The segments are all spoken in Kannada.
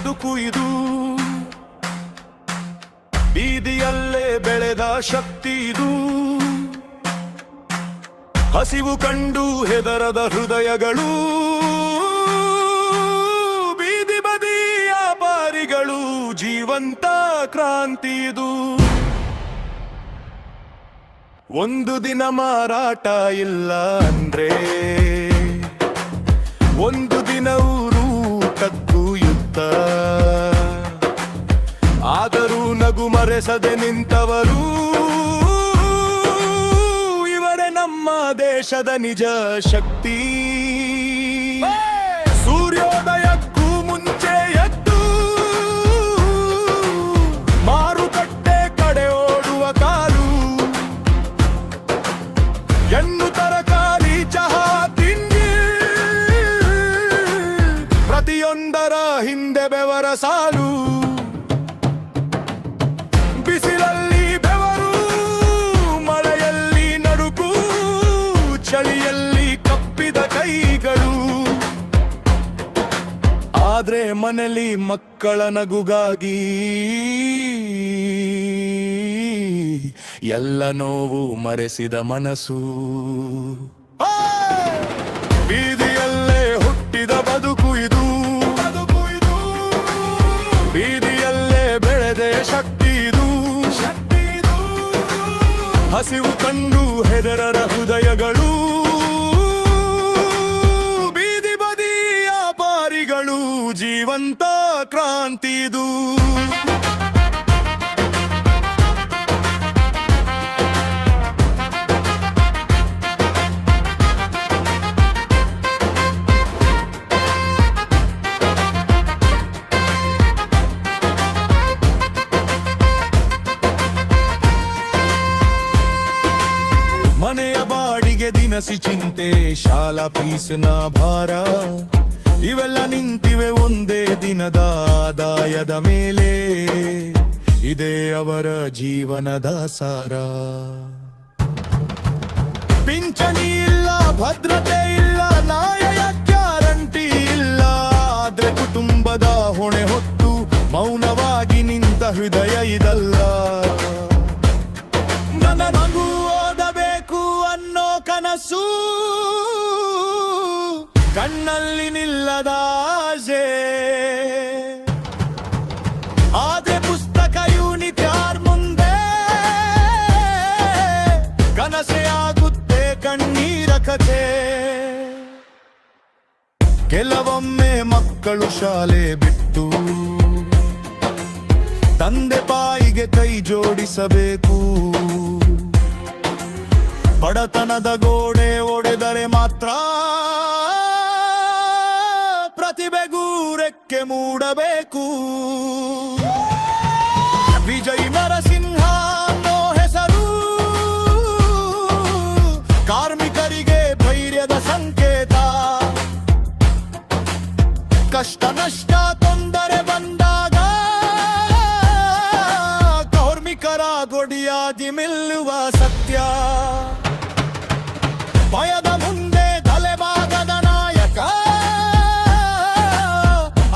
ಬದುಕು ಇದು. ಬೀದಿಯಲ್ಲೇ ಬೆಳೆದ ಶಕ್ತಿ ಇದು. ಹಸಿವು ಕಂಡು ಹೆದರದ ಹೃದಯಗಳು. ಬೀದಿ ಬದಿ ವ್ಯಾಪಾರಿಗಳು ಜೀವಂತ ಕ್ರಾಂತಿ ಇದು. ಒಂದು ದಿನ ಮಾರಾಟ ಇಲ್ಲ ಅಂದ್ರೆ, ಒಂದು ದಿನ ಯುದ್ಧ ಆದರೂ ನಗು ಮರೆಸದೆ ನಿಂತವರು. ಇವರೇ ನಮ್ಮ ದೇಶದ ನಿಜ ಶಕ್ತಿ. ಪ್ರತಿಯೊಂದರ ಹಿಂದೆ ಬೆವರ ಸಾಲು. ಬಿಸಿಲಲ್ಲಿ ಬೆವರು, ಮಳೆಯಲ್ಲಿ ನಡುಕು, ಚಳಿಯಲ್ಲಿ ಕಪ್ಪಿದ ಕೈಗಳು. ಆದ್ರೆ ಮನೆಯಲ್ಲಿ ಮಕ್ಕಳ ನಗುಗಾಗಿ ಎಲ್ಲ ನೋವು ಮರೆಸಿದ ಮನಸ್ಸು. ಬೆಳೆದೆ ಶಕ್ತಿ ಇದು ಶಕ್ತಿ ಇದು ಹಸಿವು ಕಂಡು ಹೆದರರ ಹೃದಯಗಳು. ಬೀದಿ ಬದಿಯ ಪಾರಿಗಳು ಜೀವಂತ ಕ್ರಾಂತಿದು. ಮನೆಯ ಬಾಡಿಗೆ ದಿನಸಿ ಚಿಂತೆ, ಶಾಲಾ ಫೀಸಿನ ಭಾರ. ಇವೆಲ್ಲ ನಿಂತಿವೆ ಒಂದೇ ದಿನದ ಆದಾಯದ ಮೇಲೆ. ಇದೇ ಅವರ ಜೀವನದ ಸಾರ. ಪಿಂಚಣಿ ಇಲ್ಲ, ಭದ್ರತೆ ಇಲ್ಲ ನಾಯ ಗ್ಯಾರಂಟಿ ಇಲ್ಲ. ಆದ್ರೆ ಕುಟುಂಬದ ಹೊಣೆ ಹೊತ್ತು ಮೌನವಾಗಿ ನಿಂತ ಹೃದಯ ಇದಲ್ಲ. ಕನಸು ಕಣ್ಣಲ್ಲಿ ನಿಲ್ಲದ ಆಸೆ. ಆದ್ರೆ ಪುಸ್ತಕ ಯೂನಿಟ್ಯಾರ್ ಮುಂದೆ? ಕನಸೆ ಆಗುತ್ತೆ ಕಣ್ಣೀರ ಕಥೆ. ಕೆಲವೊಮ್ಮೆ ಮಕ್ಕಳು ಶಾಲೆ ಬಿಟ್ಟು ತಂದೆ ಬಾಯಿಗೆ ಕೈ ಜೋಡಿಸಬೇಕು. ಬಡತನದ ಗೋಡೆ ಒಡೆದರೆ ಮಾತ್ರ ಪ್ರತಿಭೆಗೂ ರೆಕ್ಕೆ ಮೂಡಬೇಕು. ವಿಜಯ್ ನರಸಿಂಹ ಅನ್ನೋ ಹೆಸರು ಕಾರ್ಮಿಕರಿಗೆ ಧೈರ್ಯದ ಸಂಕೇತ. ಕಷ್ಟ ನಷ್ಟ ತೊಂದರೆ ಬಂದಾಗ ಕಾರ್ಮಿಕರ ಗೊಡಿಯಾದಿ ಮಿಲ್ಲುವ ಸತ್ಯ. ಭಯದ ಮುಂದೆ ತಲೆಬಾಗದ ನಾಯಕ.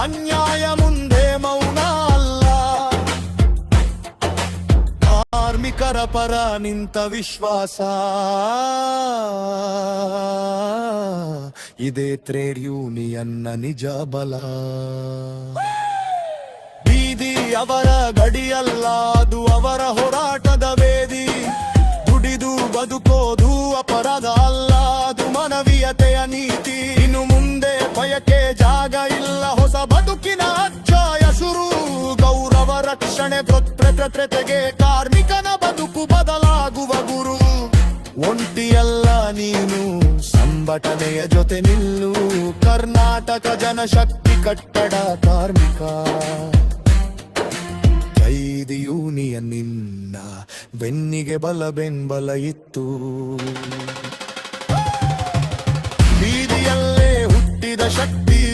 ಅನ್ಯಾಯ ಮುಂದೆ ಮೌನ ಅಲ್ಲ. ಕಾರ್ಮಿಕರ ಪರ ನಿಂತ ವಿಶ್ವಾಸ. ಇದೇ ಟ್ರೇಡ್ ಯೂನಿಯನ್ನ ನಿಜ ಬಲ. ಬೀದಿ ಅವರ ಗಡಿಯಲ್ಲ, ಅದು ಅವರ ಹೋರಾಟದ ವೇದಿ. ದುಡಿದು ಬದುಕೋದು ಭದ್ರತೆಗೆ ಕಾರ್ಮಿಕನ ಬದುಕು ಬದಲಾಗುವ ಗುರು. ಒಂಟಿಯಲ್ಲ ನೀನು, ಸಂಘಟನೆಯ ಜೊತೆ ನಿಲ್ಲು. ಕರ್ನಾಟಕ ಜನಶಕ್ತಿ ಕಟ್ಟಡ ಕಾರ್ಮಿಕ. ಕೈದಿ ಯೂನಿಯನ್ ನಿನ್ನ ಬೆನ್ನಿಗೆ ಬಲ ಬೆಂಬಲ ಇತ್ತು. ಬೀದಿಯಲ್ಲೇ ಹುಟ್ಟಿದ ಶಕ್ತಿ